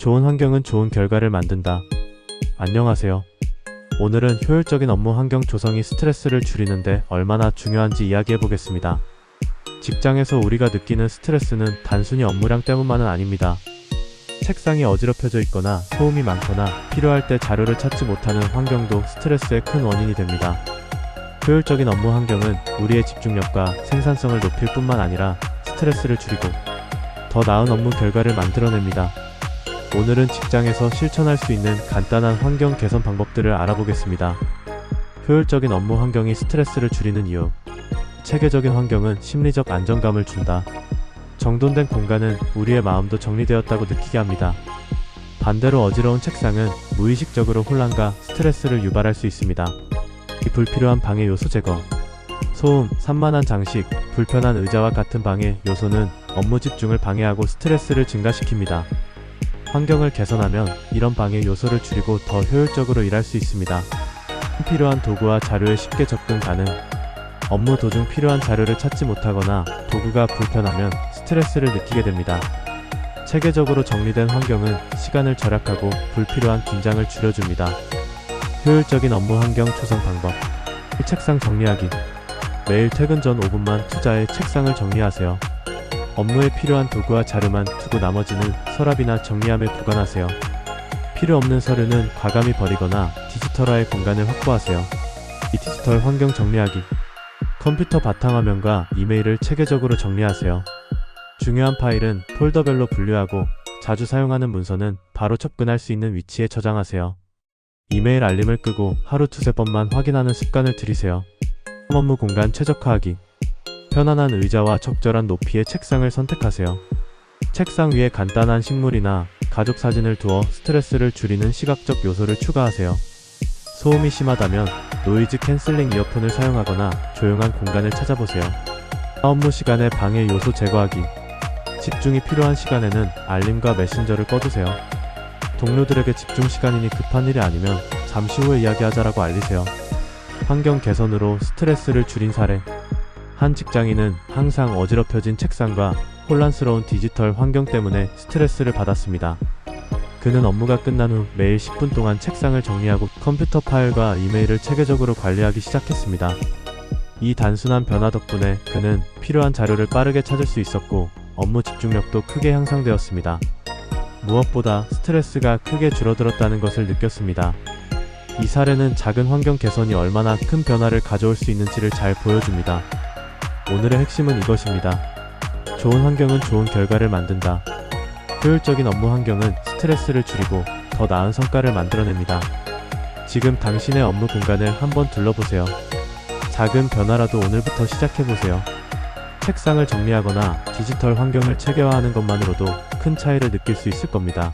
좋은 환경은 좋은 결과를 만든다. 안녕하세요. 오늘은 효율적인 업무 환경 조성이 스트레스를 줄이는데 얼마나 중요한지 이야기해 보겠습니다. 직장에서 우리가 느끼는 스트레스는 단순히 업무량 때문만은 아닙니다. 책상이 어지럽혀져 있거나 소음이 많거나 필요할 때 자료를 찾지 못하는 환경도 스트레스의 큰 원인이 됩니다. 효율적인 업무 환경은 우리의 집중력과 생산성을 높일 뿐만 아니라 스트레스를 줄이고 더 나은 업무 결과를 만들어냅니다. 오늘은 직장에서 실천할 수 있는 간단한 환경 개선 방법들을 알아보겠습니다. 효율적인 업무 환경이 스트레스를 줄이는 이유. 체계적인 환경은 심리적 안정감을 준다. 정돈된 공간은 우리의 마음도 정리되었다고 느끼게 합니다. 반대로 어지러운 책상은 무의식적으로 혼란과 스트레스를 유발할 수 있습니다. 이 불필요한 방해 요소 제거. 소음, 산만한 장식, 불편한 의자와 같은 방해 요소는 업무 집중을 방해하고 스트레스를 증가시킵니다. 환경을 개선하면 이런 방해 요소를 줄이고 더 효율적으로 일할 수 있습니다. 필요한 도구와 자료에 쉽게 접근 가능. 업무 도중 필요한 자료를 찾지 못하거나 도구가 불편하면 스트레스를 느끼게 됩니다. 체계적으로 정리된 환경은 시간을 절약하고 불필요한 긴장을 줄여줍니다. 효율적인 업무 환경 조성 방법. 책상 정리하기. 매일 퇴근 전 5분만 투자해 책상을 정리하세요. 업무에 필요한 도구와 자료만 두고 나머지는 서랍이나 정리함에 보관하세요. 필요 없는 서류는 과감히 버리거나 디지털화의 공간을 확보하세요. 이 디지털 환경 정리하기. 컴퓨터 바탕화면과 이메일을 체계적으로 정리하세요. 중요한 파일은 폴더별로 분류하고 자주 사용하는 문서는 바로 접근할 수 있는 위치에 저장하세요. 이메일 알림을 끄고 하루 두세 번만 확인하는 습관을 들이세요. 업무 공간 최적화하기. 편안한 의자와 적절한 높이의 책상을 선택하세요. 책상 위에 간단한 식물이나 가족 사진을 두어 스트레스를 줄이는 시각적 요소를 추가하세요. 소음이 심하다면 노이즈 캔슬링 이어폰을 사용하거나 조용한 공간을 찾아보세요. 업무 시간에 방해 요소 제거하기. 집중이 필요한 시간에는 알림과 메신저를 꺼두세요. 동료들에게 집중 시간이니 급한 일이 아니면 잠시 후에 이야기하자라고 알리세요. 환경 개선으로 스트레스를 줄인 사례. 한 직장인은 항상 어지럽혀진 책상과 혼란스러운 디지털 환경 때문에 스트레스를 받았습니다. 그는 업무가 끝난 후 매일 10분 동안 책상을 정리하고 컴퓨터 파일과 이메일을 체계적으로 관리하기 시작했습니다. 이 단순한 변화 덕분에 그는 필요한 자료를 빠르게 찾을 수 있었고 업무 집중력도 크게 향상되었습니다. 무엇보다 스트레스가 크게 줄어들었다는 것을 느꼈습니다. 이 사례는 작은 환경 개선이 얼마나 큰 변화를 가져올 수 있는지를 잘 보여줍니다. 오늘의 핵심은 이것입니다. 좋은 환경은 좋은 결과를 만든다. 효율적인 업무 환경은 스트레스를 줄이고 더 나은 성과를 만들어냅니다. 지금 당신의 업무 공간을 한번 둘러보세요. 작은 변화라도 오늘부터 시작해보세요. 책상을 정리하거나 디지털 환경을 체계화하는 것만으로도 큰 차이를 느낄 수 있을 겁니다.